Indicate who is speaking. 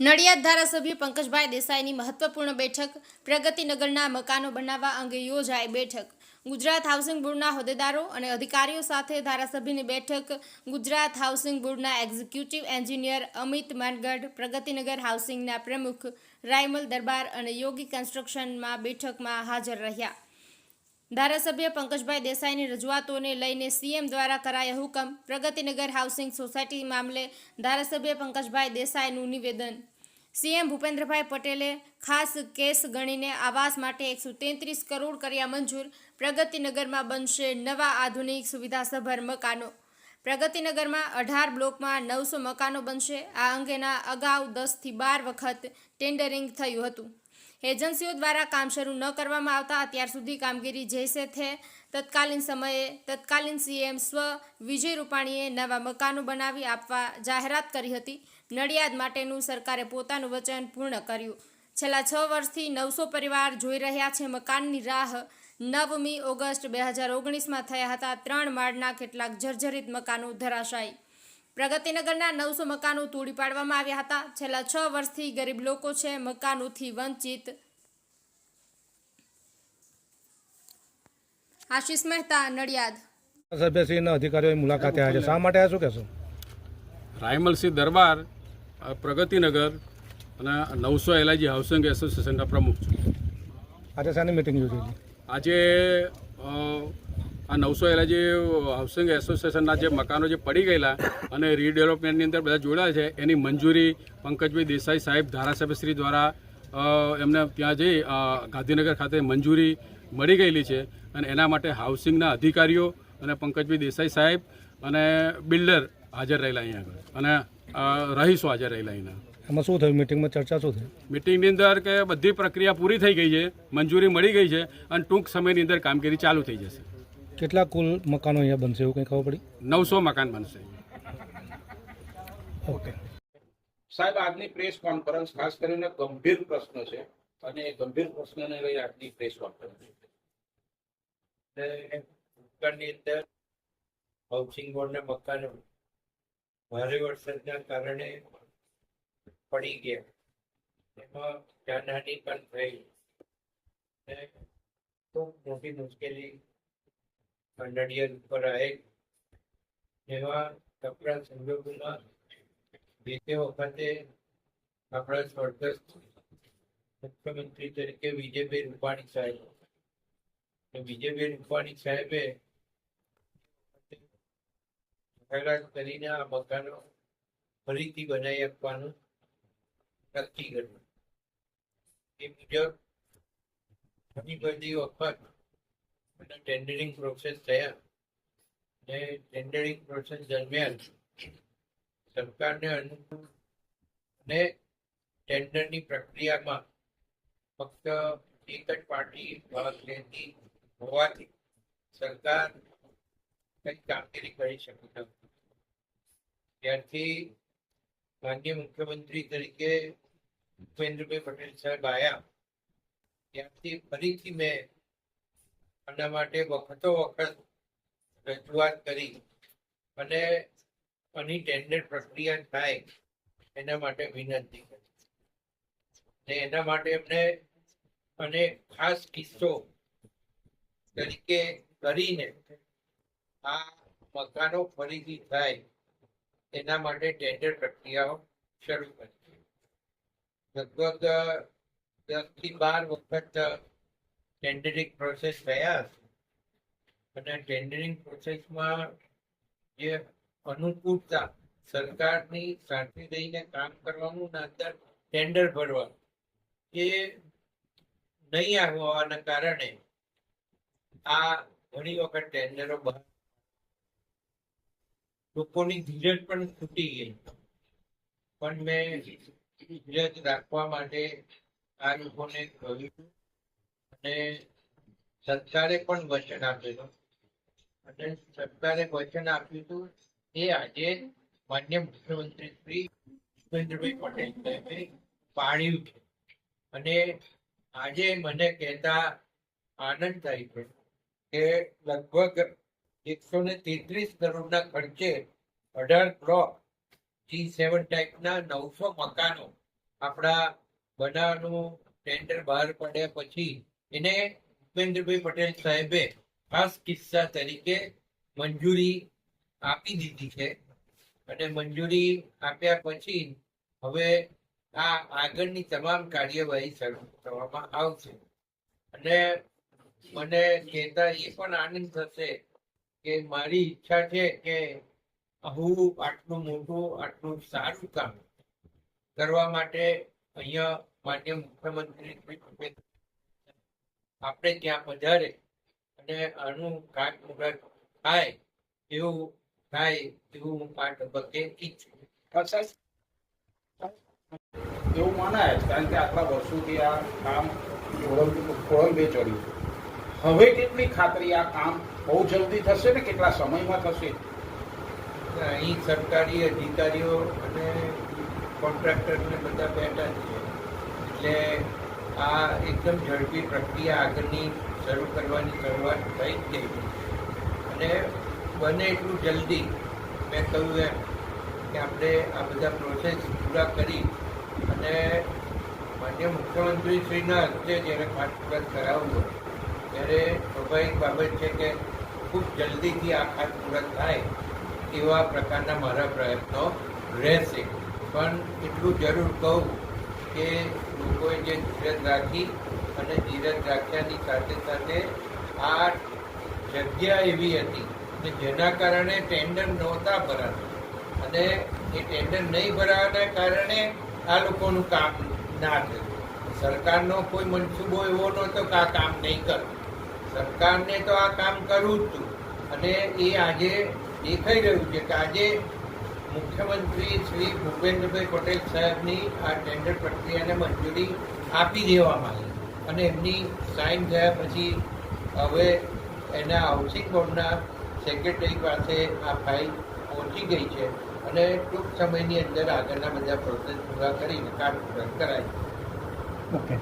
Speaker 1: નડિયાદ ધારાસભ્ય પંકજભાઈ દેસાઈની મહત્વપૂર્ણ બેઠક, પ્રગતિનગરના મકાનો બનાવવા અંગે યોજાઈ બેઠક. ગુજરાત હાઉસિંગ બોર્ડના હોદ્દેદારો અને અધિકારીઓ સાથે ધારાસભ્યની બેઠક. ગુજરાત હાઉસિંગ બોર્ડના એક્ઝિક્યુટિવ એન્જિનિયર અમિત માનગઢ, પ્રગતિનગર હાઉસિંગના પ્રમુખ રાયમલ દરબાર અને યોગી કન્સ્ટ્રક્શનમાં બેઠકમાં હાજર રહ્યા. ધારાસભ્ય પંકજભાઈ દેસાઈની રજૂઆતોને લઈને સીએમ દ્વારા કરાયા હુકમ, પ્રગતિનગર હાઉસિંગ સોસાયટી મામલે ધારાસભ્ય પંકજભાઈ દેસાઈનું નિવેદન. સીએમ ભૂપેન્દ્રભાઈ પટેલે ખાસ કેસ ગણીને આવાસ માટે એકસો તેત્રીસ કરોડ કર્યા મંજૂર. પ્રગતિનગરમાં બનશે નવા આધુનિક સુવિધાસભર મકાનો. પ્રગતિનગરમાં અઢાર બ્લોકમાં નવસો મકાનો બનશે. આ અંગેના અગાઉ દસથી બાર વખત ટેન્ડરિંગ થયું હતું. એજન્સીઓ દ્વારા કામ શરૂ ન કરવામાં આવતા અત્યાર સુધી કામગીરી જૈસે થે. તત્કાલીન સમયે તત્કાલીન સીએમ સ્વ વિજય રૂપાણીએ નવા મકાનો બનાવી આપવા જાહેરાત કરી હતી. નડિયાદ માટેનું સરકારે પોતાનું વચન પૂર્ણ કર્યું. છેલ્લા છ વર્ષથી નવસો પરિવાર જોઈ રહ્યા છે મકાનની રાહ. નવમી ઓગસ્ટ બે હજાર ઓગણીસમાં થયા હતા ત્રણ માળના કેટલાક જર્જરિત મકાનો ધરાશાયી. પ્રગતિનગરના નવસો મકાનો તોડી પાડવામાં આવ્યા હતા. છેલ્લા છ વર્ષથી ગરીબ લોકો છે મકાનોથી વંચિત. આશિષ મહેતા નડિયાદ.
Speaker 2: સભ્યશ્રીના અધિકારીઓની મુલાકાતે આવ્યા છે. શા માટે આ શું કહેશો?
Speaker 3: રાયમલસિંહ દરબાર પ્રગતિનગર અને નવસો એલઆઈજી હાઉસિંગ એસોસિએશનના પ્રમુખ છું.
Speaker 2: આજે શાની મિટિંગ યોજેલી
Speaker 3: આજે આ નવસો એલા જે હાઉસિંગ એસોસિએશનના જે મકાનો જે પડી ગયેલા અને રીડેવલપમેન્ટની અંદર બધા જોડાયા છે એની મંજૂરી પંકજભાઈ દેસાઈ સાહેબ ધારાસભ્યશ્રી દ્વારા એમને ત્યાં જઈ ગાંધીનગર ખાતે મંજૂરી મળી ગયેલી છે અને એના માટે હાઉસિંગના અધિકારીઓ અને પંકજભાઈ દેસાઈ સાહેબ અને બિલ્ડર હાજર રહેલા અહીંયા આગળ. અને રહીશો હાજર રહેલા અહીંયા
Speaker 2: એમાં શું થયું? મિટિંગમાં ચર્ચા શું થઈ?
Speaker 3: મિટિંગની અંદર કે બધી પ્રક્રિયા પૂરી થઈ ગઈ છે મંજૂરી મળી ગઈ છે અને ટૂંક સમયની અંદર કામગીરી ચાલુ થઈ જશે.
Speaker 2: કેટલા કુલ મકાનો અહીંયા બનશે એવું કંઈ ખબર પડી?
Speaker 3: નવસો મકાન બનશે.
Speaker 2: ઓકે.
Speaker 4: સાહેબ આજની પ્રેસ કોન્ફરન્સ ખાસ કરીને ગંભીર પ્રશ્ન છે અને ગંભીર પ્રશ્નને લઈ આજની પ્રેસ કોન્ફરન્સ
Speaker 5: ઉત્તરની અંદર હાઉસિંગ બોર્ડના મકાનો ભારે વરસાદના કારણે પડી ગયા. એમાં જાનહાની પણ થઈ. તો ખૂબ મોટી મુશ્કેલી નડિયાદ ઉપર કપડા સંજોગોમાં તે વખતે આપણા સ્વર્ગસ્થ મુખ્યમંત્રી તરીકે વિજયભાઈ રૂપાણી સાહેબ. વિજયભાઈ રૂપાણી સાહેબે કરીને આ મકાનો ફરીથી બનાવી આપવાનું નક્કી કર્યું. એ મુજબ ઘણી બધી વખત ટેન્ડરિંગ પ્રોસેસ થયા. અને ટેન્ડરિંગ પ્રોસેસ દરમિયાન સરકારને અનુકૂળ અને ટેન્ડરની પ્રક્રિયામાં ફક્ત એક જ પાર્ટી ભાગ લેતી હોવાથી સરકાર કંઈ કામગીરી કરી શકી નથી. ત્યારથી માન્ય મુખ્યમંત્રી તરીકે ભૂપેન્દ્રભાઈ પટેલ સાહેબ આવ્યા. ત્યારથી ફરીથી મેં આના માટે વખતો વખત રજૂઆત કરી. અને આની ટેન્ડર પ્રક્રિયા થાય એના માટે વિનંતી કરી. એના માટે એમને અને ખાસ કિસ્સો તરીકે કરીને આ મકાનો ફરીથી થાય એના માટે ટેન્ડર પ્રક્રિયાઓ શરૂ કરી. લગભગ દસથી બાર વખત ટેન્ડરિંગ પ્રોસેસ થયા હશે. અને ટેન્ડરિંગ પ્રોસેસમાં જે અનુકૂળતા સરકારની સાથે રહીને કામ કરવાનું ને ટેન્ડર ભરવાનું, એ નહીં આવવાના કારણે આ ઘણી વખત ટેન્ડરો બહાર લોકોની ધીરજ પણ છૂટી ગઈ પણ મેં ધીરજ રાખવા માટે આ લોકોને કહ્યું અને સરકારે પણ વચન આપેલું અને સરકારે વચન આપ્યું હતું એ આજે માન્ય મુખ્યમંત્રી શ્રી ભૂપેન્દ્રભાઈ પટેલ સાહેબે પાડ્યું છે અને આજે મને કહેતા આનંદ થાય છે કે લગભગ એકસો ને તેત્રીસ કરોડના ખર્ચે અઢાર બ્લોક જી સેવન ટાઈપના નવસો મકાનો આપણા બનાવવાનું ટેન્ડર બહાર પડ્યા પછી એને ભૂપેન્દ્રભાઈ પટેલ સાહેબે ખાસ કિસ્સા તરીકે મંજૂરી આપી દીધી છે. અને મંજૂરી આપ્યા પછી હવે આ આગળની તમામ કાર્યવાહી શરૂ કરવામાં આવશે. અને મને કહેતા એ પણ આનંદ થશે કે મારી ઈચ્છા છે કે હું આટલું મોટું, આટલું સારું કામ કરવા માટે અહીંયા માન્ય મુખ્યમંત્રી શ્રી ભૂપેન્દ્ર આપણે ત્યાં પધારે અને આનું ખાતમુહૂર્ત થાય એવું થાય એવું હું આ તબક્કે ઈચ્છું
Speaker 4: એવું મનાય કારણ કે આટલા વર્ષોથી આ કામ ખોળંબે ચડ્યું હવે કેટલી ખાતરી આ કામ બહુ જલ્દી થશે ને કેટલા સમયમાં થશે?
Speaker 5: અહીં સરકારી અધિકારીઓ અને કોન્ટ્રાક્ટરને બધા બેઠા છે. એટલે આ એકદમ ઝડપી પ્રક્રિયા આગળની શરૂ કરવાની શરૂઆત થઈ ગઈ. અને બને એટલું જલ્દી મેં કહ્યું એમ કે આપણે આ બધા પ્રોસેસ પૂરા કરી અને માન્ય મુખ્યમંત્રી શ્રીના હસ્તે જ્યારે ખાતમુહૂર્ત કરાવવું ત્યારે સ્વાભાવિક બાબત છે કે ખૂબ જલ્દીથી આ ખાતમુહૂર્ત થાય એવા પ્રકારના મારા પ્રયત્નો રહેશે. પણ એટલું જરૂર કહું કે લોકોએ જે ધીરજ રાખી અને ધીરજ રાખ્યાની સાથે સાથે આ જગ્યા એવી હતી કે જેના કારણે ટેન્ડર નહોતા ભરાતા અને એ ટેન્ડર નહીં ભરાવાના કારણે આ લોકોનું કામ ના થયું. સરકારનો કોઈ મનસૂબો એવો નહોતો કે આ કામ નહીં કરવું સરકારને તો આ કામ કરવું જ હતું. અને એ આજે દેખાઈ રહ્યું છે કે આજે મુખ્યમંત્રી શ્રી ભૂપેન્દ્રભાઈ પટેલ સાહેબની આ ટેન્ડર પ્રક્રિયાને મંજૂરી આપી દેવામાં આવી અને એમની સાઇન થયા પછી હવે એના હાઉસિંગ બોર્ડના સેક્રેટરી પાસે આ ફાઇલ પહોંચી ગઈ છે અને ટૂંક સમયની અંદર આગળના બધા પ્રોસેસ પૂરા કરીને કામ પૂરા કરાય
Speaker 2: ઓકે